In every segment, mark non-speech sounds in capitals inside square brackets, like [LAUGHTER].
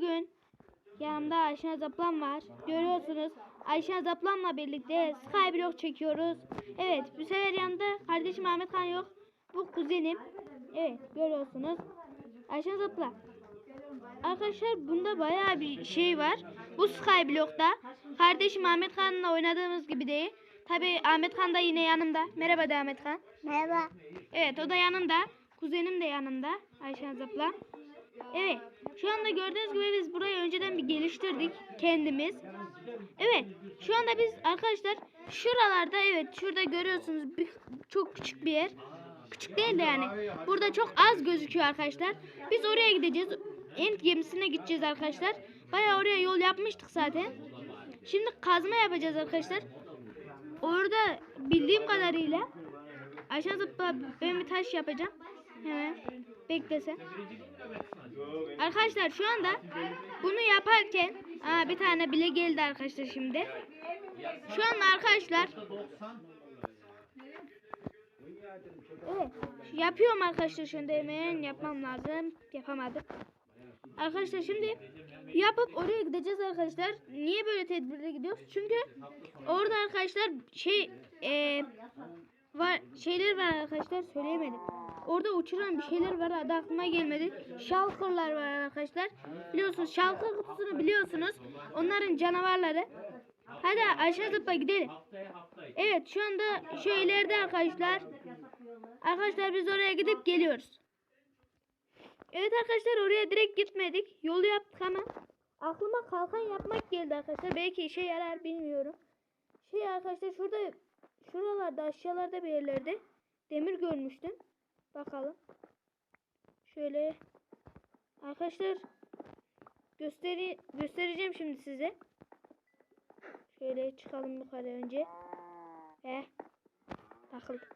bugün yanımda Ayşen Zaplan var. Görüyorsunuz Ayşen Zaplan'la birlikte Skyblock çekiyoruz. Evet bu sefer yanımda kardeşim Ahmet Han yok. Bu kuzenim. Evet görüyorsunuz. Ayşen Zaplan. Arkadaşlar bunda bayağı bir şey var. Bu Skyblock'ta. Kardeşim Ahmet Han'la oynadığımız gibi değil. Tabi Ahmet Han da yine yanımda. Merhaba de Ahmet Han. Merhaba. Evet o da yanımda. Kuzenim de yanımda. Ayşen Zapla. Evet. Şu anda gördüğünüz gibi biz burayı önceden bir geliştirdik kendimiz. Evet. Şu anda biz arkadaşlar şuralarda evet şurada görüyorsunuz bir, çok küçük bir yer. Küçük değil de yani. Burada çok az gözüküyor arkadaşlar. Biz oraya gideceğiz. End gemisine gideceğiz arkadaşlar. Bayağı oraya yol yapmıştık zaten. Şimdi kazma yapacağız arkadaşlar. Orada bildiğim kadarıyla Ayşe zıpla ben bir taş yapacağım. Hemen beklesen. Arkadaşlar şu anda bunu yaparken aa, bir tane bile geldi arkadaşlar şimdi. Şu anda arkadaşlar Evet. Yapıyorum arkadaşlar şimdi hemen yapmam lazım. Yapamadım. Arkadaşlar şimdi yapıp oraya gideceğiz arkadaşlar. Niye böyle tedbirli gidiyoruz? Çünkü orada arkadaşlar şey e, var şeyler var arkadaşlar söyleyemedim. Orada uçuran bir şeyler var adı aklıma gelmedi. Shulker'lar var arkadaşlar. Biliyorsunuz Shulker kutusunu biliyorsunuz. Onların canavarları. Hadi aşağı zıpla gidelim. Evet şu anda şu ileride arkadaşlar. Arkadaşlar biz oraya gidip geliyoruz. Evet arkadaşlar oraya direkt gitmedik. Yolu yaptık ama aklıma kalkan yapmak geldi arkadaşlar. Belki işe yarar bilmiyorum. Şey arkadaşlar şurada şuralarda aşağılarda bir yerlerde demir görmüştüm. Bakalım. Şöyle arkadaşlar gösteri göstereceğim şimdi size. Şöyle çıkalım yukarı önce. Ve takıldı.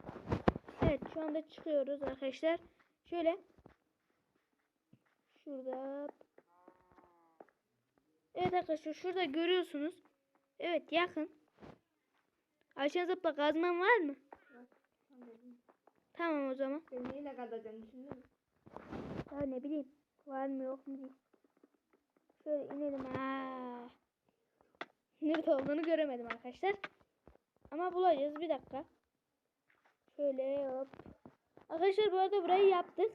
Evet şu anda çıkıyoruz arkadaşlar. Şöyle şurada Evet arkadaşlar şurada görüyorsunuz. Evet yakın. Ayşen zıpla kazman var mı? Tamam o zaman. Sen neyle düşündün mü? Ya ne bileyim. Var mı yok mu diye. Şöyle inelim. Ha. Nerede olduğunu göremedim arkadaşlar. Ama bulacağız. Bir dakika. Şöyle hop. Arkadaşlar bu arada burayı yaptık.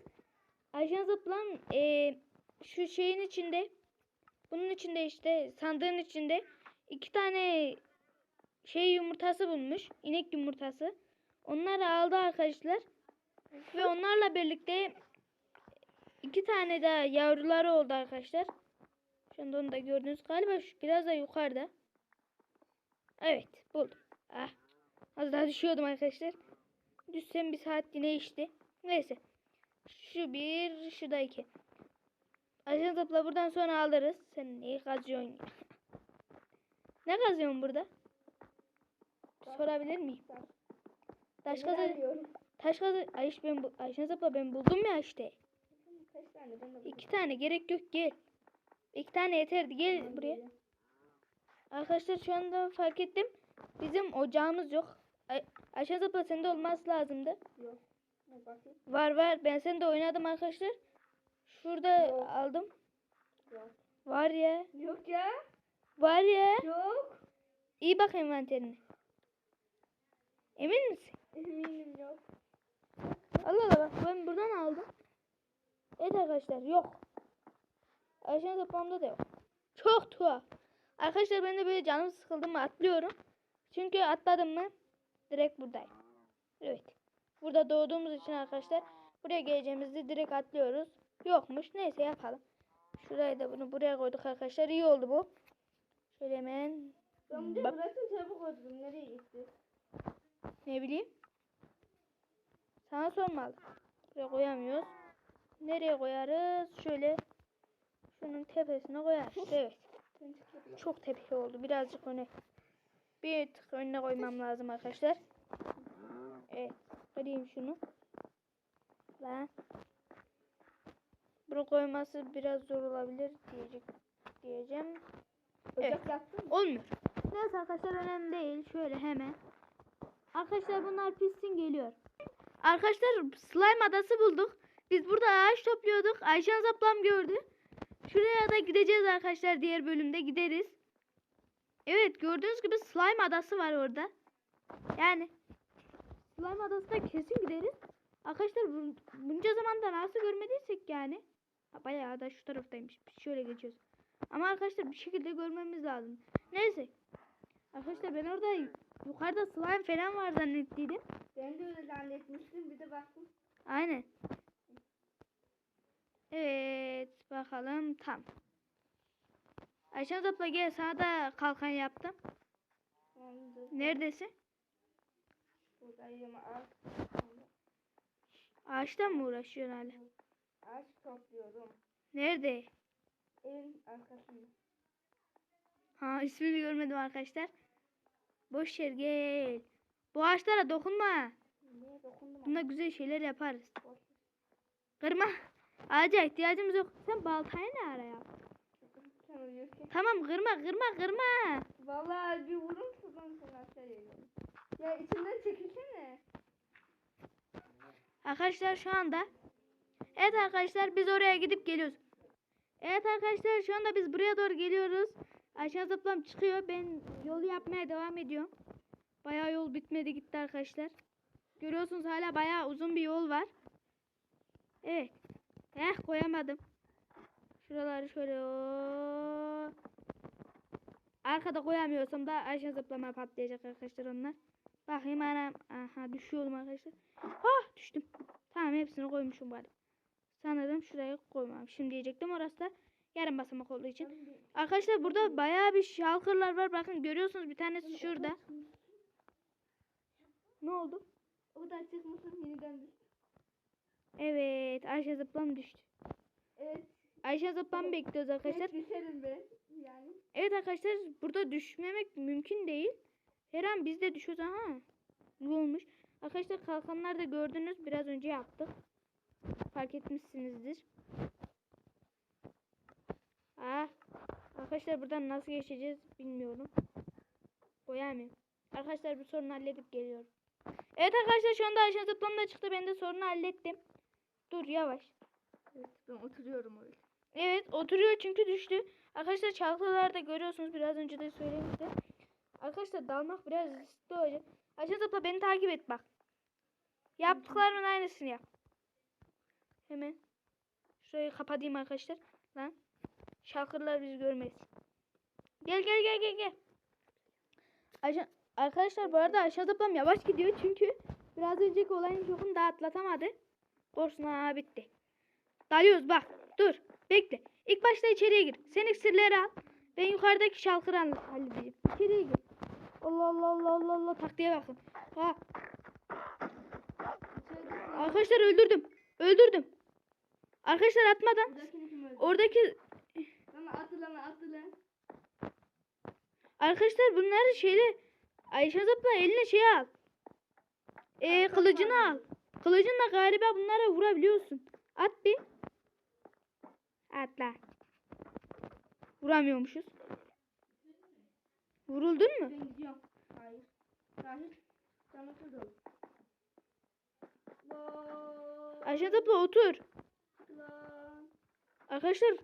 Ajan zıplan e, şu şeyin içinde bunun içinde işte sandığın içinde iki tane şey yumurtası bulmuş. inek yumurtası. Onları aldı arkadaşlar. Ve onlarla birlikte iki tane daha yavruları oldu arkadaşlar. Şu anda onu da gördünüz. Galiba şu biraz da yukarıda. Evet buldum. Ah. Az daha düşüyordum arkadaşlar. Düşsem bir saat yine işte. Neyse. Şu bir, şu da iki. Ajan topla buradan sonra alırız. Sen neyi kazıyorsun ne kazıyorsun burada? Sorabilir miyim? Taş kazı. Taş kazı. Ay işte ben bu. Ayşen Zapla ben buldum ya işte. Kaç tane ben de. İki tane gerek yok gel. İki tane yeterdi gel buraya. Arkadaşlar şu anda fark ettim. Bizim ocağımız yok. Ay Ayşen Zapla sende olması lazımdı. Yok. Var var ben sende oynadım arkadaşlar. Şurada Yok. aldım. Yok. Var ya. Yok ya. Var ya. Yok. İyi bak envanterine. Emin misin? Eminim yok. Allah Allah bak ben buradan aldım. Evet arkadaşlar yok. Ayşen toplamda da yok. Çok tuhaf. Arkadaşlar ben de böyle canım sıkıldı mı atlıyorum. Çünkü atladım mı direkt buradayım. Evet. Burada doğduğumuz için arkadaşlar buraya geleceğimizde direkt atlıyoruz. Yokmuş. Neyse yapalım. Şurayı da bunu buraya koyduk arkadaşlar. İyi oldu bu. Şöyle hemen Ben bırakın çabuk oturdum. Nereye gitti? Ne bileyim. Sana sormalı. Buraya koyamıyoruz. Nereye koyarız? Şöyle şunun tepesine koyarız. Evet. Çok tepe oldu. Birazcık öne. Bir tık önüne koymam lazım arkadaşlar. Evet. Kırayım şunu. Lan. Bunu koyması biraz zor olabilir diyecek diyeceğim. Evet. Ocak? Olmuyor. Neyse arkadaşlar önemli değil. Şöyle hemen. Arkadaşlar bunlar pissin geliyor. Arkadaşlar slime adası bulduk. Biz burada ağaç topluyorduk. Ayşen zaplam gördü. Şuraya da gideceğiz arkadaşlar. Diğer bölümde gideriz. Evet gördüğünüz gibi slime adası var orada. Yani slime adasına kesin gideriz. Arkadaşlar bu- bunca zamanda nasıl görmediysek yani. Bayağı da şu taraftaymış. Şöyle geçiyoruz. Ama arkadaşlar bir şekilde görmemiz lazım. Neyse. Arkadaşlar ben orada yukarıda slime falan var zannettiydim. Ben de öyle zannetmiştim. Bir de baktım. Aynen. Evet bakalım tam. Ayşe abla gel sana da kalkan yaptım. Tamamdır. Neredesin? Buradayım. Ağaç, Ağaçtan mı uğraşıyorsun hala? ağaç topluyorum. Nerede? Evin arkasında. Ha ismini görmedim arkadaşlar. Boş yer gel. Bu ağaçlara dokunma. Niye dokundum? Bunda güzel şeyler yaparız. Boş. Kırma. Ağaca ihtiyacımız yok. Sen baltayı ne ara yaptın? Tamam kırma kırma kırma. Vallahi bir vurun şuradan sen aşağı geliyorum. Ya içinden çekilsene. Arkadaşlar şu anda Evet arkadaşlar biz oraya gidip geliyoruz. Evet arkadaşlar şu anda biz buraya doğru geliyoruz. Aşağı zıplam çıkıyor. Ben yolu yapmaya devam ediyorum. Bayağı yol bitmedi gitti arkadaşlar. Görüyorsunuz hala bayağı uzun bir yol var. Evet. Eh koyamadım. Şuraları şöyle. Arkada koyamıyorsam da aşağı zıplama patlayacak arkadaşlar onlar. Bakayım anam. Aha düşüyorum arkadaşlar. Ah düştüm. Tamam hepsini koymuşum bari. Sanırım şuraya koymam. Şimdi diyecektim orası da yarım basamak olduğu için. Arkadaşlar burada bayağı bir şalkırlar var. Bakın görüyorsunuz bir tanesi şurada. Ne oldu? O da çıkmışsın yeniden düştü. Evet Ayşe zıplam düştü. Evet. Ayşe zıplam bekliyoruz arkadaşlar. Tek düşerim ben. Yani. Evet arkadaşlar burada düşmemek mümkün değil. Her an biz de düşüyoruz. Aha. Ne olmuş? Arkadaşlar kalkanlar da gördünüz. Biraz önce yaptık. Fark etmişsinizdir. Ah. Arkadaşlar buradan nasıl geçeceğiz bilmiyorum. Koyamıyorum. Arkadaşlar bu sorunu halledip geliyorum. Evet arkadaşlar şu anda Ayşe zıplam da çıktı. Ben de sorunu hallettim. Dur yavaş. Evet ben oturuyorum öyle. Evet oturuyor çünkü düştü. Arkadaşlar çalgılarda görüyorsunuz biraz önce de söylemiştim. Arkadaşlar dalmak biraz riskli olacak. Ayşe zıpla beni takip et bak. Yaptıklarımın aynısını yap. Hemen. Şurayı kapatayım arkadaşlar. Lan. Şalkırlar bizi görmez. Gel gel gel gel gel. Ayşe, arkadaşlar bu arada Ayşe zıplam yavaş gidiyor çünkü biraz önceki olayın şokunu daha atlatamadı. Olsun ha bitti. Dalıyoruz bak. Dur. Bekle. İlk başta içeriye gir. Sen iksirleri al. Ben yukarıdaki şalkırı hall- halledeceğim. İçeriye gir. Allah Allah Allah Allah Allah taktiğe bakın. Ha. Arkadaşlar öldürdüm. Öldürdüm. Arkadaşlar atmadan oradaki Ama atı lan atı lan. arkadaşlar bunları şeyle Ayşe zıpla eline şey al. Ee, kılıcını al. Kılıcınla galiba bunlara vurabiliyorsun. At bir. Atla. Vuramıyormuşuz. Vuruldun mu? Ben gidiyorum. Hayır. Sen otur. Ayşe zıpla otur. Arkadaşlar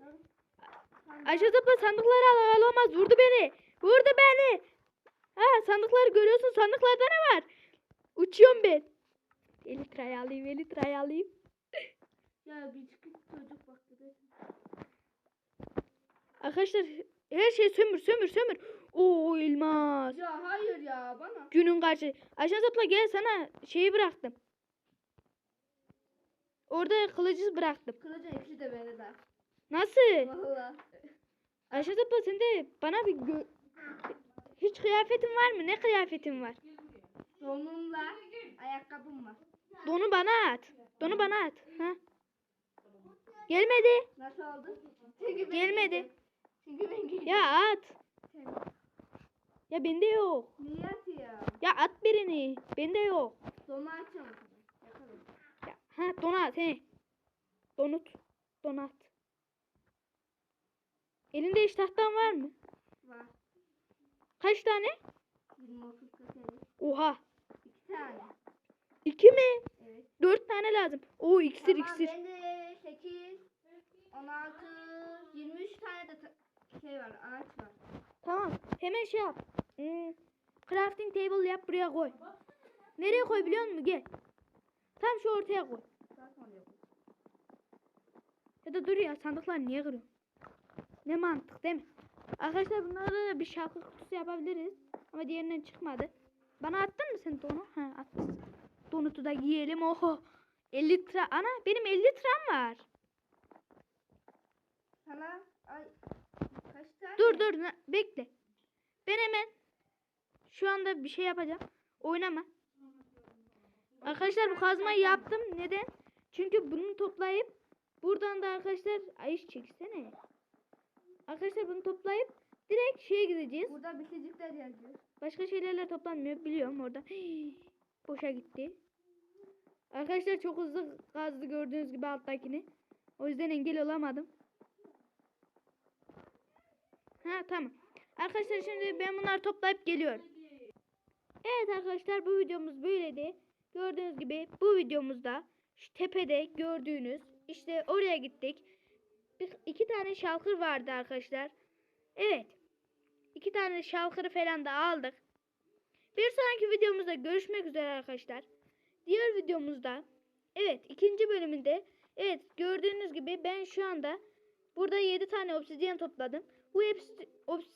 Ayşe zıpla sandıkları al alamaz. Vurdu beni. Vurdu beni. Ha sandıkları görüyorsun. Sandıklarda ne var? Uçuyorum ben. Elitrayı alayım, elitrayı alayım. [LAUGHS] Ya bir çocuk da. Arkadaşlar her şey sömür, sömür, sömür. Oo elmas. Ya hayır ya bana. Günün karşı. Ayşe zıpla gel sana şeyi bıraktım. Orada kılıcı bıraktım. Kılıcın ikisi de bende de. Nasıl? Valla. Ayşe zıpla sen de bana bir gö- hiç kıyafetin var mı? Ne kıyafetin var? Donumla ayakkabım var. Donu bana at. Donu bana at. Ha? Gelmedi. Nasıl oldu? Çünkü ben Gelmedi. Çünkü ben giydim. Ya at. Ya bende yok. Niye atıyor? Ya at birini. Bende yok. Donu. Yakalım. Ya, ha donu at he. Donut. Donat. Elinde iş tahtan var mı? Var. Kaç tane? 20 30 40 50. Oha. İki tane. İki mi? Evet. Dört tane lazım. Oo iksir Tamam iksir. bende 8 16, 23 tane de şey var, ağaç var. Tamam. Hemen şey yap. Hmm, crafting table yap buraya koy. Nereye koy biliyor musun? Gel. Tam şu ortaya koy. Ya da dur ya sandıklar niye kırıyorsun? Ne mantık değil mi? Arkadaşlar bunları bir şarkı kutusu yapabiliriz. Ama diğerinden çıkmadı. Bana attın mı sen donu? Ha attın. Donutu da giyelim. Oho. 50 litre. Ana benim 50 litrem var. Sana ay kaç tane? Dur dur na- bekle. Ben hemen şu anda bir şey yapacağım. Oynama. Arkadaşlar bu kazmayı yaptım. Neden? Çünkü bunu toplayıp buradan da arkadaşlar ayış çeksene. Arkadaşlar bunu toplayıp direkt şeye gideceğiz. Burada bitecikler yazıyor. Başka şeylerle toplanmıyor. Biliyorum orada. [GASPS] Boşa gitti. Arkadaşlar çok hızlı kazdı gördüğünüz gibi alttakini. O yüzden engel olamadım. Ha tamam. Arkadaşlar şimdi ben bunları toplayıp geliyorum. Evet arkadaşlar bu videomuz böyleydi. Gördüğünüz gibi bu videomuzda şu tepede gördüğünüz işte oraya gittik. Bir, iki tane şalkır vardı arkadaşlar. Evet. İki tane şalkırı falan da aldık. Bir sonraki videomuzda görüşmek üzere arkadaşlar. Diğer videomuzda evet ikinci bölümünde evet gördüğünüz gibi ben şu anda burada 7 tane obsidyen topladım. Bu hepsi obs,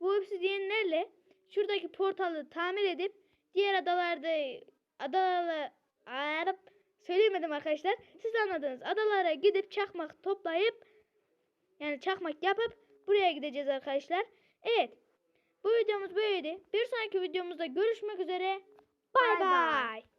bu obsidyenlerle şuradaki portalı tamir edip diğer adalarda adalara Arap söyleyemedim arkadaşlar. Siz anladınız. Adalara gidip çakmak toplayıp yani çakmak yapıp buraya gideceğiz arkadaşlar. Evet. Bu videomuz böyleydi. Bir sonraki videomuzda görüşmek üzere. Bay Bay bay. bay.